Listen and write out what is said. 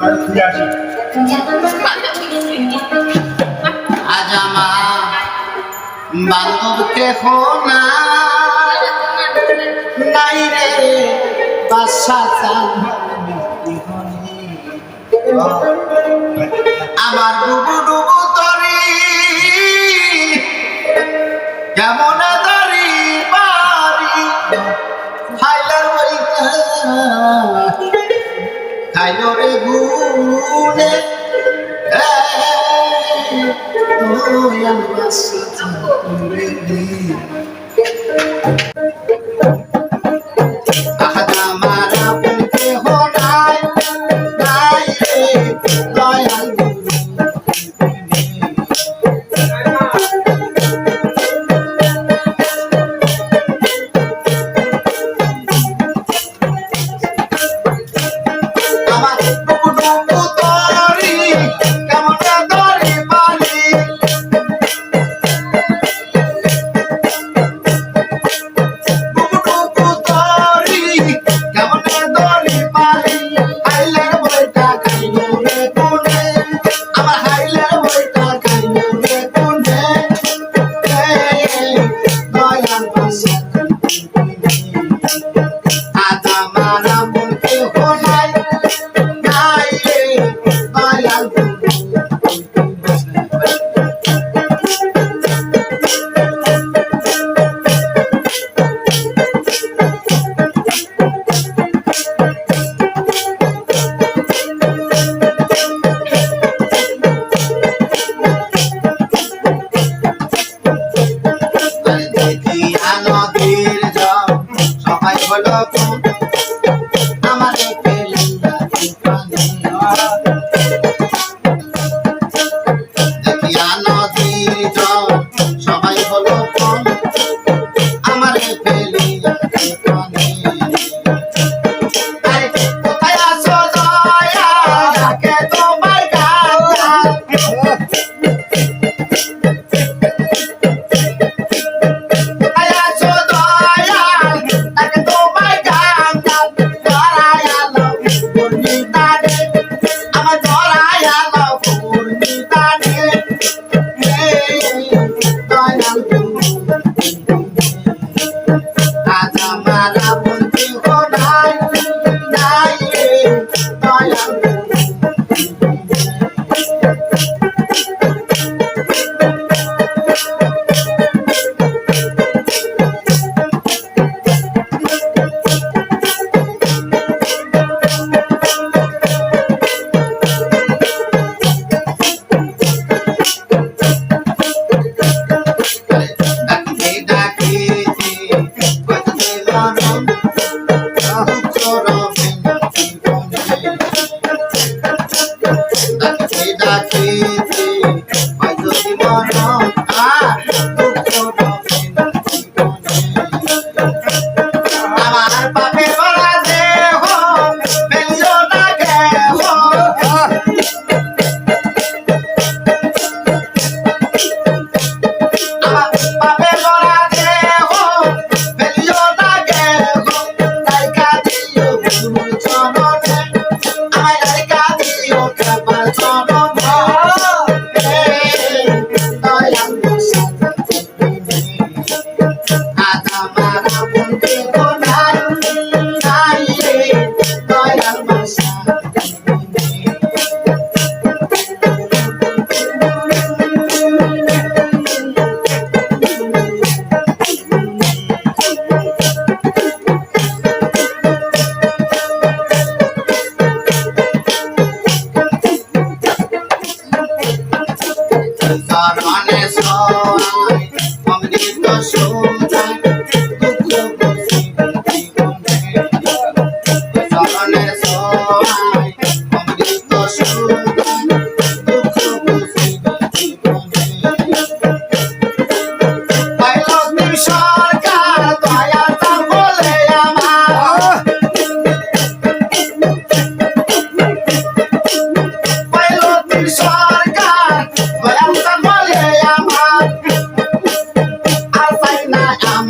ঘুরে আসি। আজ আমার বান্ধব না নাই। রে ডুবু ডুবু তরি, কেমন দারি বাড়ি? ফাইলার বই খাইলরে গুনে তুই আমার সাথে Bye. I'm